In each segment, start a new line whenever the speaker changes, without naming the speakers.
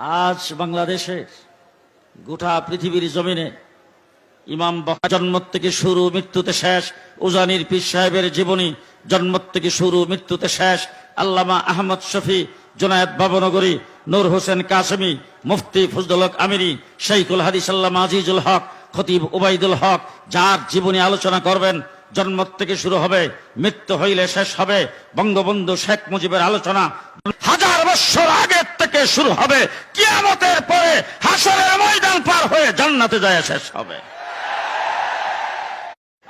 আজ বাংলাদেশে গোটা পৃথিবীর জমিনে ইমাম বকা জন্ম থেকে শুরু মৃত্যুতে শেষ, উজানির পীর সাহেবের জীবনী জন্ম থেকে শুরু মৃত্যুতে শেষ, আল্লামা আহমদ শফি জোনায়েত বাবনগরী, নূর হোসেন কাসমি, মুফতি ফজলুল হক আমিরি শৈখুল হাদিস আল্লামা আজিজুল হক, খতিব উবাইদুল হক, যার জীবনী আলোচনা করবেন, জন্ম থেকে শুরু হবে, মৃত্যু হইলে শেষ হবে, বঙ্গবন্ধু শেখ মুজিবের আলোচনা, হাজার বছর আগের থেকে শুরু হবে। কিয়ামতের পরে হাসরের ময়দান পার হয়ে জান্নাতে যায় শেষ হবে।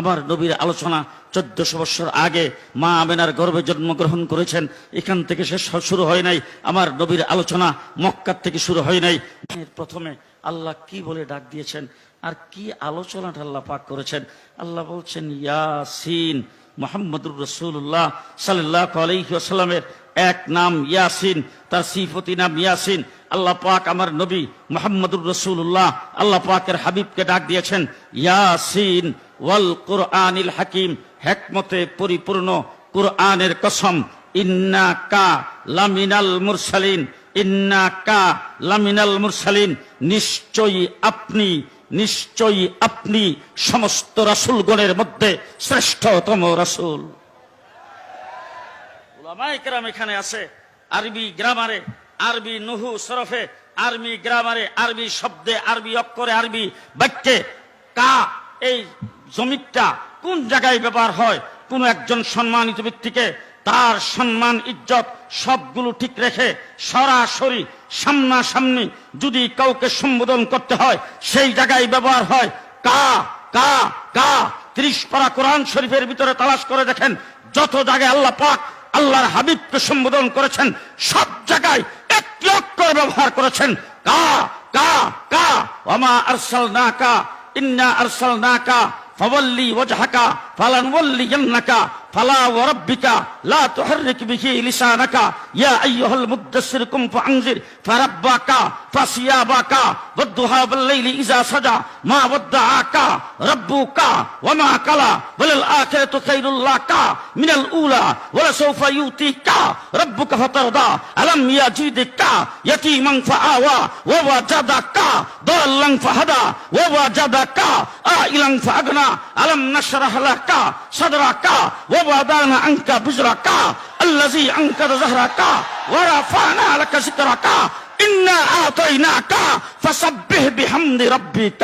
আমার নবীর আলোচনা চোদ্দশো বছর আগে মা আমেনার গর্ভে জন্মগ্রহণ করেছেন। এখান থেকে শেষ শুরু হয় নাই। আমার নবীর আলোচনা মক্কার থেকে শুরু হয় নাই। প্রথমে আল্লাহ কি বলে ডাক দিয়েছেন? আর কি আলোচনাটা আল্লাহ পাক করেছেন? আল্লাহ বলছেন, ইয়াসিন মোহাম্মদুর রসুল্লাহ সাল্লাহ আলহিহাস্লামের এক নাম ইয়াসিন, তার সিফতি নাম ইয়াসিন। আল্লাহ পাক আমার নবী মোহাম্মদুর রসুল্লাহ আল্লাহ পাকের হাবিবকে ডাক দিয়েছেন, ইয়াসিন ওয়াল কুরআনিল হাকিম, হেকমতে পরিপূর্ণ কুরআনের কসম ইন্না কা লামিনাল মুরসালিন ইন্না কা লামিনাল মুরসালিন, নিশ্চয়ই আপনি নিশ্চয়ই আপনি সমস্ত রাসূলগণের মধ্যে শ্রেষ্ঠতম রাসূল। কেরাম এখানে আছে। আরবি গ্রামারে, আরবি নুহু সরফে আরবি গ্রামারে, আরবি শব্দে, আরবি অক্ষরে, আরবি বাক্যে কা, এই জমিটা কোন জায়গায় ব্যবহার হয়? কোন একজন সম্মানিত ব্যক্তিকে তার সম্মান, ইজ্জত সবগুলো ঠিক রেখে সরাসরি সামনাসামনি যদি কাউকে সম্বোধন করতে হয়, সেই জায়গায় ব্যবহার হয় কা কা কা। ত্রিশ পারা কোরআন শরীফের ভিতরে তালাশ করে দেখেন, যত জায়গায় আল্লাহ পাক আল্লাহর হাবিবকে সম্বোধন করেছেন সব জায়গায় একটি অক্ষর ব্যবহার করেছেন কা কা কা ওমা আরসাল না কা ইন্না আরসাল না কা فولي وجهك فلنولينك فلا وربك لا تحرك به لسانك يا أيها المدثر قم فأنذر فربك فثيابك والضحى بالليل إذا سجى ما ودعك ربك وما قال وللآخرة خير لك من الأولى ولسوف يؤتيك. ربك فترضى ألم يجدك؟ يتيما فآوى ووجدك. ضالا فهدى ووجدك. آئلا فأغنى ألم نشرح لك صدرك؟ ووضعنا عنك بزرك الذي أنقذ زهرك. ورفعنا لك ذكرك. إنا آتيناك فسبح بحمد ربك.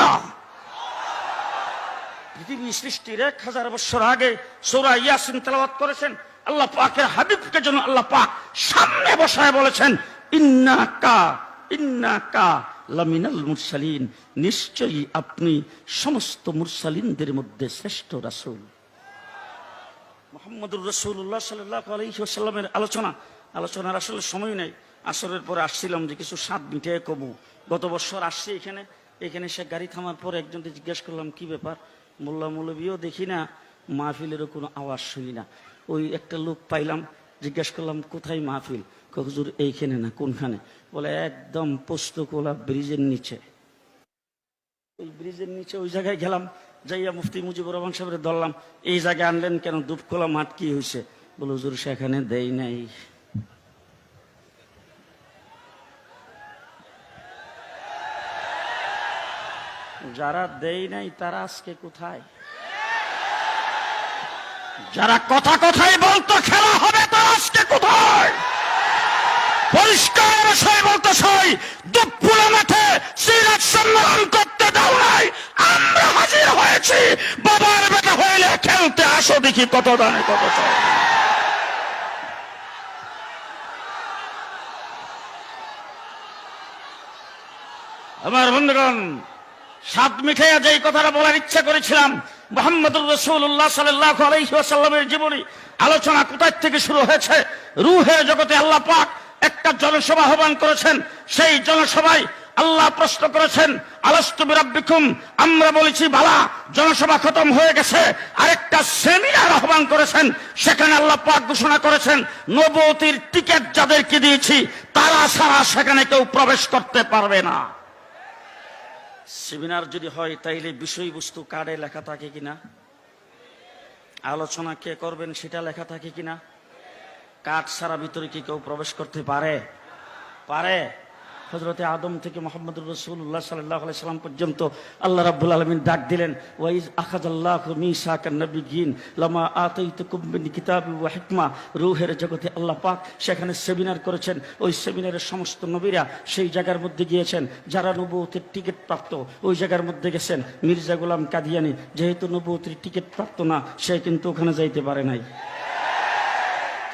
পৃথিবী সৃষ্টির এক হাজার বছর আগে সোরা ইয়াসিন তেলাওয়াত করেছেন। আল্লাহ পাকের হাবিবকে জন্য আল্লাহ পাক সামনে বসায় বলেছেন ইন্না কা ইন্না কা লামিনাল মুরসালিন। নিশ্চয়ই আপনি সমস্ত মুরসালিনদের মধ্যে শ্রেষ্ঠ রাসূল। মোহাম্মদুর রসুল্লাহ সাল্লাহ আলোচনা, আলোচনার আসলে সময় নেই। আসরের পরে আসছিলাম যে কিছু সাত মিটে কমু। গত বছর আসছি এখানে। এখানে সে গাড়ি থামার পরে একজনকে জিজ্ঞেস করলাম, কি ব্যাপার? মোল্লা মৌলবীও দেখি না, মাহফিলেরও কোনো আওয়াজ শুনি না। ওই একটা লোক পাইলাম, জিজ্ঞেস করলাম, কোথায় মাহফিল? কখজুর এইখানে না, কোনখানে? বলে, একদম পোস্তকোলা ব্রিজের নিচে। ওই ব্রিজের নিচে ওই জায়গায় গেলাম, যাইয়া মুফতি মুজিবুর রহমান সাহেবের ধরলাম, এই জায়গায় আনলেন কেন? দুপকোলা মাঠ কি হয়েছে বলে, হুজুর, সেখানে দেই নাই। যারা দেই নাই, তারা আজকে কোথায়? যারা কথা কথাই বলতো, খেলা হবে, তারা আজকে কোথায়? পরিষ্কার বলতে চাই দুপুরে মাঠে সিরাজ সম্মেলন করতে দাও নাই, আমরা হাজির হয়েছি। বাবার বেটা হইলে খেলতে আসো দেখি কত দানে কত আমার বন্ধুগণ সাত মিঠাইয়া যেই কথাটা বলার ইচ্ছা করেছিলাম, মোহাম্মদুর রসুল্লাহ সাল্লাহ আলহিহাসাল্লামের জীবনী, আলোচনা কোথায় থেকে শুরু হয়েছে? রুহে জগতে আল্লাহ পাক একটা জনসভা আহ্বান করেছেন, সেই জনসভায় আল্লাহ প্রশ্ন করেছেন, আলস্তু রাব্বিকুম আমরা বলেছি, বালা, জনসভা খতম হয়ে গেছে, আরেকটা সেমিনার আহ্বান করেছেন, সেখানে আল্লাহ পাক ঘোষণা করেছেন, নবতির টিকিট যাদেরকে দিয়েছি, তারা ছাড়া সেখানে কেউ প্রবেশ করতে পারবে না। সেমিনার যদি হয়, তাইলে বিষয়বস্তু কার্ডে লেখা থাকে কিনা? আলোচনা কে করবেন সেটা লেখা থাকে কিনা? কাঠ সারা ভিতরে কি কেউ প্রবেশ করতে পারে? পারে। হজরতে আদম থেকে মোহাম্মদুর রসুল্লাহ সাল্লাহ সাল্লাম পর্যন্ত আল্লাহ রাব্বুল আলমিন ডাক দিলেন, ওয়াইজ আখাজ আল্লাহ মিসাক নবী গিন লামা আতই তো কুম্বিন কিতাব হিকমা। রুহের জগতে আল্লাহ পাক সেখানে সেমিনার করেছেন। ওই সেমিনারের সমস্ত নবীরা সেই জায়গার মধ্যে গিয়েছেন, যারা নবুতের টিকিট প্রাপ্ত, ওই জায়গার মধ্যে গেছেন। মির্জা গোলাম কাদিয়ানি, যেহেতু নবুতের টিকিট প্রাপ্ত না, সে কিন্তু ওখানে যাইতে পারে নাই।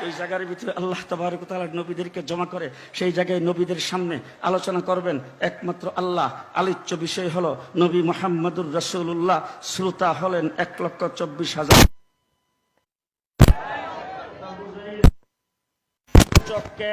ওই জায়গার ভিতরে আল্লাহ তাবারক নবীদেরকে জমা করে, সেই জায়গায় নবীদের সামনে আলোচনা করবেন। একমাত্র আল্লাহ আলোচ্য বিষয় হলো নবী মোহাম্মদুর রসুল্লাহ শ্রোতা হলেন এক লক্ষ চব্বিশ হাজার। চোখকে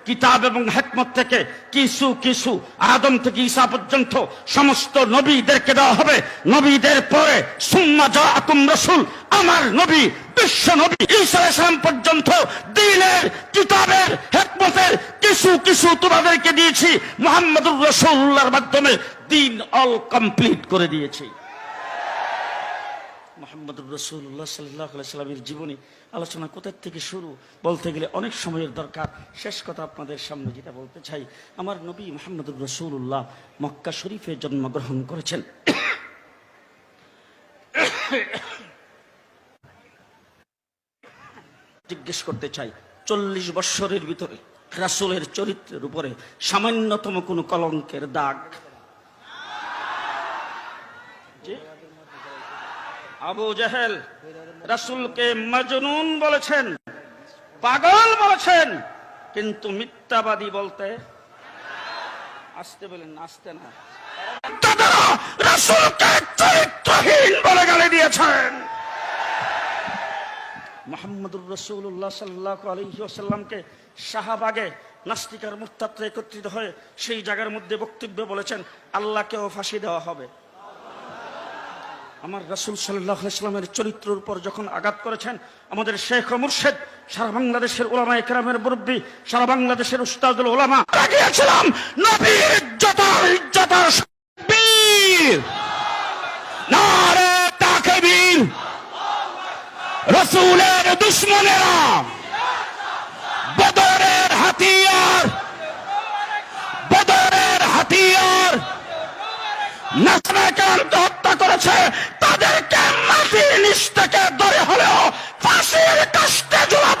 কিতাব এবং হেকমত থেকে কিছু কিছু আদম থেকে ঈসা পর্যন্ত সমস্ত নবীদেরকে দেওয়া হবে। নবীদের পরে, সুম্মা জাআকুম রাসূল, আমার নবী, বিশ্ব নবী ঈসা আলাইহিস সালাম পর্যন্ত দিনের কিতাবের, হেকমতের কিছু কিছু তোমাদেরকে দিয়েছি। মুহাম্মদুর রাসূলুল্লাহর মাধ্যমে দিন অল কমপ্লিট করে দিয়েছি। মোহাম্মদুর রসুল্লাহ সাল্লাহ সাল্লামের জীবনী, আলোচনা কোথার থেকে শুরু বলতে গেলে অনেক সময়ের দরকার। শেষ কথা আপনাদের সামনে যেটা বলতে চাই, আমার নবী মোহাম্মদুর রসুল্লাহ মক্কা শরীফে জন্মগ্রহণ করেছেন। জিজ্ঞেস করতে চাই, চল্লিশ বৎসরের ভিতরে রাসুলের চরিত্রের উপরে সামান্যতম কোনো কলঙ্কের দাগ আবু জাহেল রাসুলকে মাজনুন বলেছেন, পাগল বলেছেন, কিন্তু মিথ্যাবাদী বলতে আসতে বলেন, আসতে না। রাসুলকে চরিত্রহীন বলে গালি দিয়েছেন। মোহাম্মদুর রসুল্লাহ সাল্লাহ আলহিসাল্লামকে শাহবাগে নাস্তিকার মুক্তাত্রে একত্রিত হয়ে সেই জায়গার মধ্যে বক্তব্য বলেছেন, আল্লাহকেও ফাঁসি দেওয়া হবে। আমার রাসুল সাল্লাহ ইসলামের চরিত্রের উপর যখন আঘাত করেছেন, আমাদের শেখ মুর্শেদ, সারা বাংলাদেশের ওলামা একরামের মুরব্বী, সারা বাংলাদেশের উস্তাদুল ওলামা লাগিয়েছিলাম নবীর রসুলের দুশ্মনেরা, বদরের হাতিয়ার বদরের হাতিয়ার নাচনাকে আত্মহত্যা করেছে তাদেরকে মাটির নিচ থেকে ধরে হলেও ফাঁসির কাস্তে ঝুলাতে